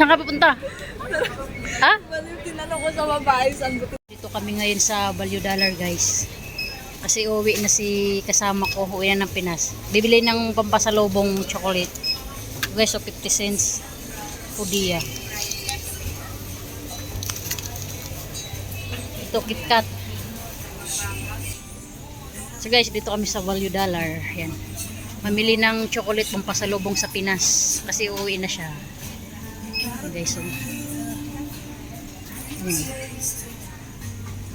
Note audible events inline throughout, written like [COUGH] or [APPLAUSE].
Saan ka pupunta? Ha? Tinanong ko sa babae, saan Dito kami ngayon sa Value Dollar guys. Kasi uwi na si kasama ko, uwi na ng Pinas. Bibili ng pampasalubong chocolate. Guys, so 50 cents. Pudiya. Ito, KitKat. So guys, dito kami sa Value Dollar. Yan. Mamili ng chocolate pampasalubong sa Pinas. Kasi uuwi na siya. Guys, so. Yan.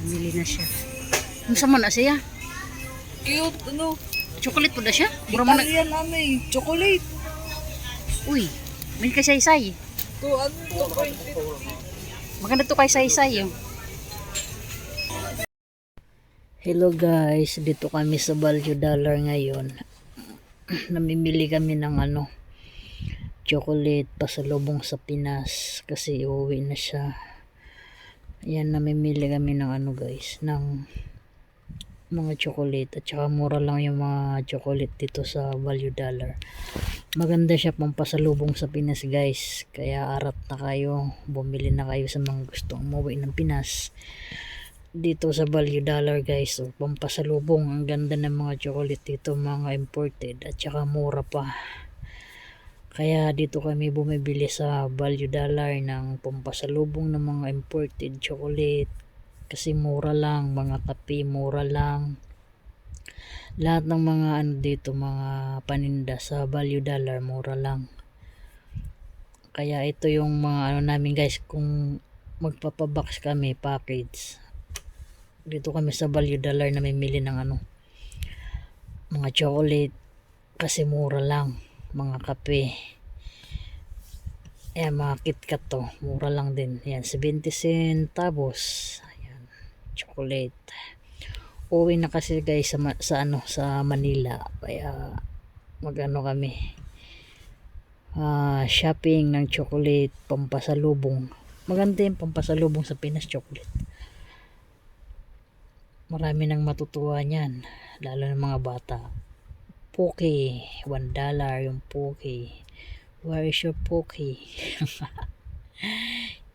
Mamili na siya. Ano sa na siya? Cute, ano? Chocolate po na siya? Mura mo na. Italian ano eh. Chocolate. Uy, may kay saysay. To, ano, 2.50. Maganda to kay saysay. Oh. Hello guys, dito kami sa Value Dollar ngayon. [CLEARS THROAT] Namimili kami ng ano, chocolate pasalubong sa Pinas kasi uuwi na siya. Ayan, namimili kami ng ano guys, ng mga chocolate at saka mura lang yung mga chocolate dito sa Value Dollar. Maganda siya pang pasalubong sa Pinas guys. Kaya arat na kayo, bumili na kayo sa mga gustong umuwi ng Pinas. Dito sa Value Dollar guys, so, pampasalubong. Ang ganda ng mga chocolate dito, mga imported at saka mura pa. Kaya dito kami bumibili sa Value Dollar ng pampasalubong ng mga imported chocolate. Kasi mura lang, mga kape mura lang. Lahat ng mga ano dito, mga paninda sa Value Dollar, mura lang. Kaya ito yung mga ano namin guys, kung magpapabox kami, package. Dito kami sa Value Dollar na mamimili ng ano, mga chocolate. Kasi mura lang, mga kape. Ayan, mga KitKat to. Mura lang din. Ayan, 70 centavos. Ayan, chocolate. Uwi na kasi guys sa, sa ano, sa Manila. Kaya, magano kami. Ah, shopping ng chocolate, pampasalubong. Maganda yung pampasalubong sa Pinas chocolate. Marami nang matutuwa niyan. Lalo ng mga bata. Poke, one dollar yung poke. Where is your poke? [LAUGHS]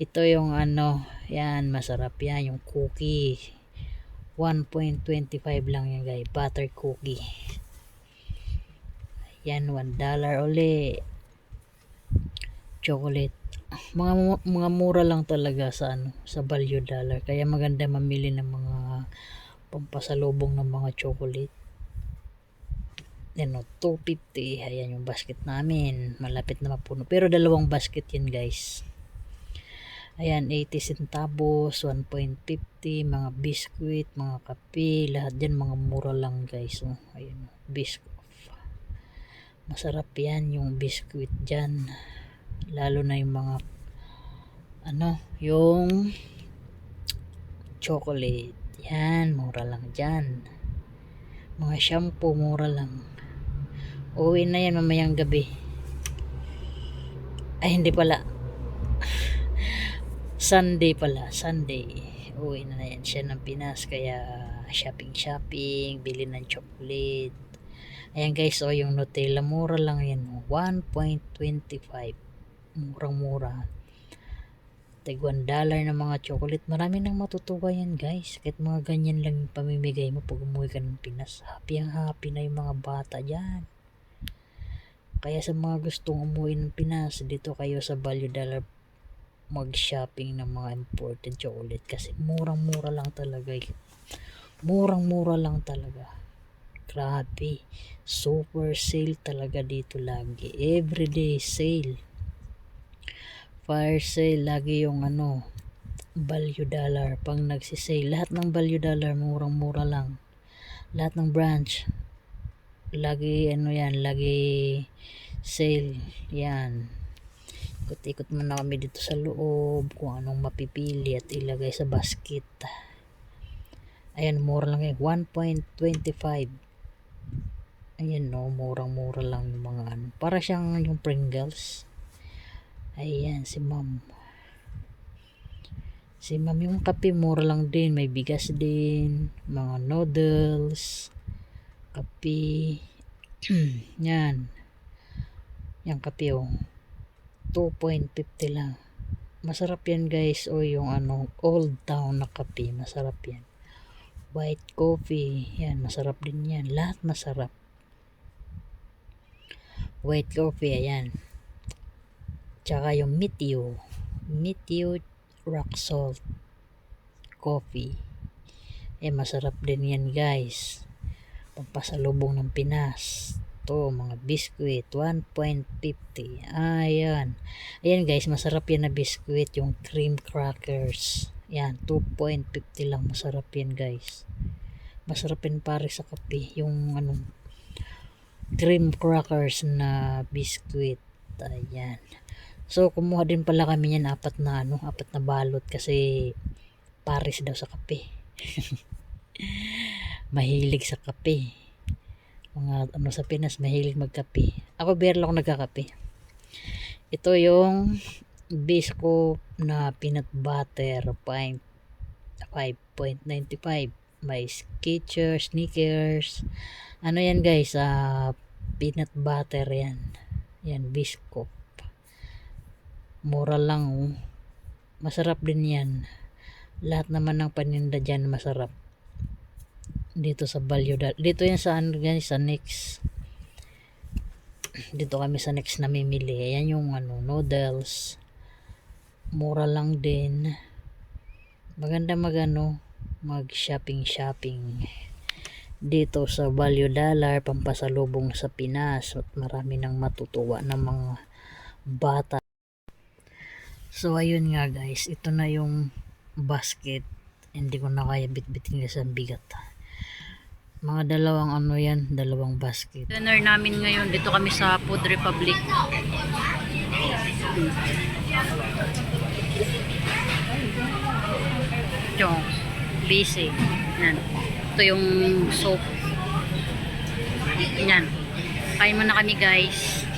Ito yung ano, yan, masarap yan, yung cookie. 1.25 lang yan guys, butter cookie. Yan, 1 dollar uli. Chocolate. Mga mga mura lang talaga sa ano, sa value dollar. Kaya maganda mamili ng mga pampasalubong ng mga chocolate. Yan o, 250. Ayan yung basket namin. Malapit na mapuno. Pero dalawang basket yan guys. Ayan, 80 centavos, 1.50, mga biscuit, mga kape, lahat yan mga mura lang guys. Oh, ayun, biscuit. Masarap yan yung biscuit dyan. Lalo na yung mga, ano, yung chocolate. Yan, mura lang dyan. Mga shampoo, mura lang. Uwi na yan mamayang gabi. Ay, hindi pala. [LAUGHS] Sunday pala, Sunday. Uwi na, na yan siya ng Pinas. Kaya, shopping shopping, bili ng chocolate. Ayan guys, oh, yung Nutella, mura lang yan. oh. 1.25. Murang mura. Tig 1 dollar ng mga chocolate. Marami nang matutuwa yan guys. Kahit mga ganyan lang yung pamimigay mo pag umuwi ka ng Pinas. Happy ang happy na yung mga bata dyan. Kaya sa mga gustong umuwi ng Pinas, dito kayo sa Value Dollar mag-shopping ng mga imported chocolate kasi murang-mura lang talaga. eh. Murang-mura lang talaga. Grabe. Super sale talaga dito lagi. Everyday sale. Fire sale lagi yung ano value dollar pang nagsisale. Lahat ng value dollar murang-mura lang. Lahat ng branch lagi ano yan, lagi sale. Yan. Ikot-ikot muna kami dito sa loob kung anong mapipili at ilagay sa basket. Ayan, mura lang eh. 1.25. Ayan no, murang-mura lang yung mga ano. Para siyang yung Pringles. Ayan, si ma'am. Si ma'am yung kape, mura lang din. May bigas din. Mga noodles. Kape. [CLEARS THROAT] Yan. Yan kape oh. 2.50 lang. Masarap yan guys. O yung ano, Old Town na kape. Masarap yan. White coffee. Yan, masarap din yan. Lahat masarap. White coffee, ayan. Tsaka yung Meteo. Meteo Rock Salt Coffee. Eh, masarap din yan guys. Pampasalubong ng Pinas. To, mga biskuit. 1.50. Ayan. Ayan guys, masarap yan na biskuit. Yung cream crackers. Yan, 2.50 lang. Masarap yan guys. Masarap yan pare sa kape. Yung ano, cream crackers na biskuit. Ayan. So, kumuha din pala kami yan apat na ano, apat na balot kasi pares daw sa kape. [LAUGHS] mahilig sa kape. Mga ano sa Pinas, mahilig magkape. Ako beer lang ako nagkakape. Ito yung bisco na peanut butter 5 5.95 may Skechers, Snickers ano yan guys ah peanut butter yan yan bisco mura lang oh. masarap din yan. Lahat naman ng paninda dyan masarap. Dito sa Balyo dito yan sa ano sa Next [CLEARS THROAT] dito kami sa Next namimili ayan yung ano noodles. Mura lang din. Maganda magano mag shopping shopping. Dito sa Value Dollar pampasalubong sa Pinas at marami nang matutuwa ng mga bata so ayun nga guys. Ito na yung basket. Hindi ko na kaya bitbitin ang bigat. Mga dalawang ano yan dalawang basket. Dinner namin ngayon. Dito kami sa Food Republic. Ito busy yan. Ito yung soap yan. Kain muna kami guys